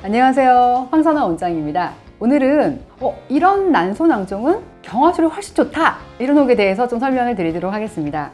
안녕하세요. 황선아 원장입니다. 오늘은 어, 이런 난소낭종은 경화술이 훨씬 좋다 이런 혹에 대해서 좀 설명을 드리도록 하겠습니다.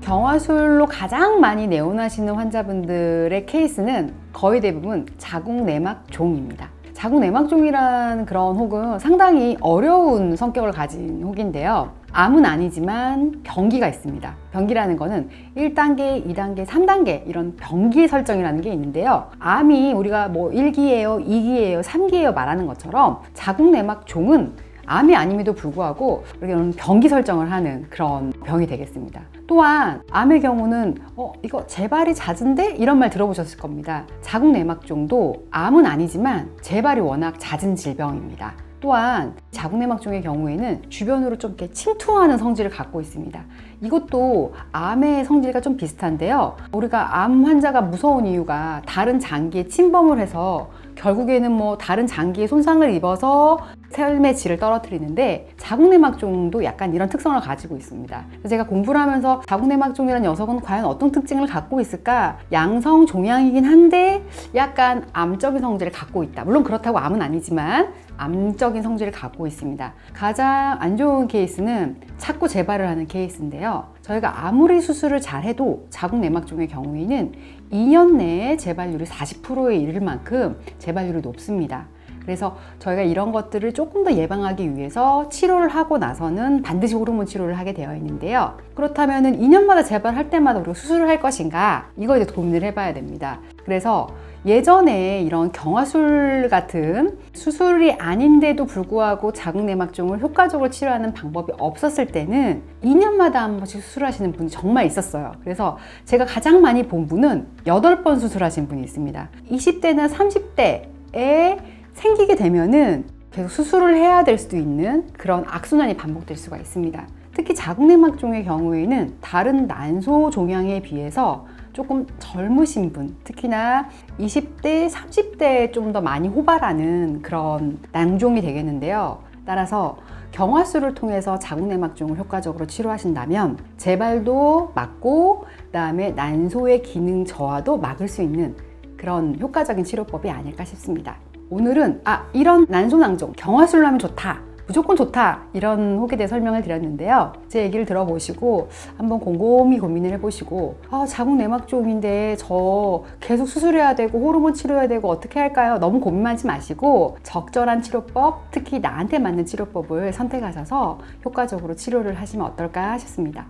경화술로 가장 많이 내원하시는 환자분들의 케이스는 거의 대부분 자궁 내막종입니다. 자궁 내막종이라는 그런 혹은 상당히 어려운 성격을 가진 혹인데요. 암은 아니지만 병기가 있습니다. 병기라는 거는 1단계, 2단계, 3단계 이런 병기 설정이라는 게 있는데요. 암이 우리가 뭐 1기예요, 2기예요, 3기예요 말하는 것처럼 자궁 내막종은 암이 아님에도 불구하고 이런 병기 설정을 하는 그런 병이 되겠습니다. 또한 암의 경우는 어 이거 재발이 잦은데 이런 말 들어보셨을 겁니다. 자궁 내막종도 암은 아니지만 재발이 워낙 잦은 질병입니다. 또한 자궁내막종의 경우에는 주변으로 좀 이렇게 침투하는 성질을 갖고 있습니다. 이것도 암의 성질과 좀 비슷한데요. 우리가 암 환자가 무서운 이유가 다른 장기에 침범을 해서 결국에는 뭐 다른 장기에 손상을 입어서 삶의 질을 떨어뜨리는데 자궁내막종도 약간 이런 특성을 가지고 있습니다. 그래서 제가 공부를 하면서 자궁내막종이라는 녀석은 과연 어떤 특징을 갖고 있을까? 양성 종양이긴 한데 약간 암적인 성질을 갖고 있다. 물론 그렇다고 암은 아니지만 암적인 성질을 갖고 있습니다. 가장 안 좋은 케이스는 자꾸 재발을 하는 케이스인데요. 저희가 아무리 수술을 잘해도 자궁내막종의 경우에는 2년 내에 재발률이 40%에 이를 만큼 재발률이 높습니다. 그래서 저희가 이런 것들을 조금 더 예방하기 위해서 치료를 하고 나서는 반드시 호르몬 치료를 하게 되어 있는데요. 그렇다면 2년마다 재발할 때마다 우리가 수술을 할 것인가? 이거에 대해 고민을 해봐야 됩니다. 그래서 예전에 이런 경화술 같은 수술이 아닌데도 불구하고 자궁내막종을 효과적으로 치료하는 방법이 없었을 때는 2년마다 한 번씩 수술하시는 분이 정말 있었어요. 그래서 제가 가장 많이 본 분은 8번 수술하신 분이 있습니다. 20대나 30대에 생기게 되면은 계속 수술을 해야 될 수도 있는 그런 악순환이 반복될 수가 있습니다. 특히 자궁내막종의 경우에는 다른 난소 종양에 비해서 조금 젊으신 분, 특히나 20대, 30대에 좀 더 많이 호발하는 그런 난종이 되겠는데요. 따라서 경화술을 통해서 자궁내막종을 효과적으로 치료하신다면 재발도 막고 그다음에 난소의 기능 저하도 막을 수 있는 그런 효과적인 치료법이 아닐까 싶습니다. 오늘은 아 이런 난소낭종 경화술로 하면 좋다. 무조건 좋다 이런 혹에 대해 설명을 드렸는데요 제 얘기를 들어보시고 한번 곰곰이 고민을 해보시고 아 자궁 내막종인데 저 계속 수술해야 되고 호르몬 치료해야 되고 어떻게 할까요 너무 고민하지 마시고 적절한 치료법 특히 나한테 맞는 치료법을 선택하셔서 효과적으로 치료를 하시면 어떨까 하셨습니다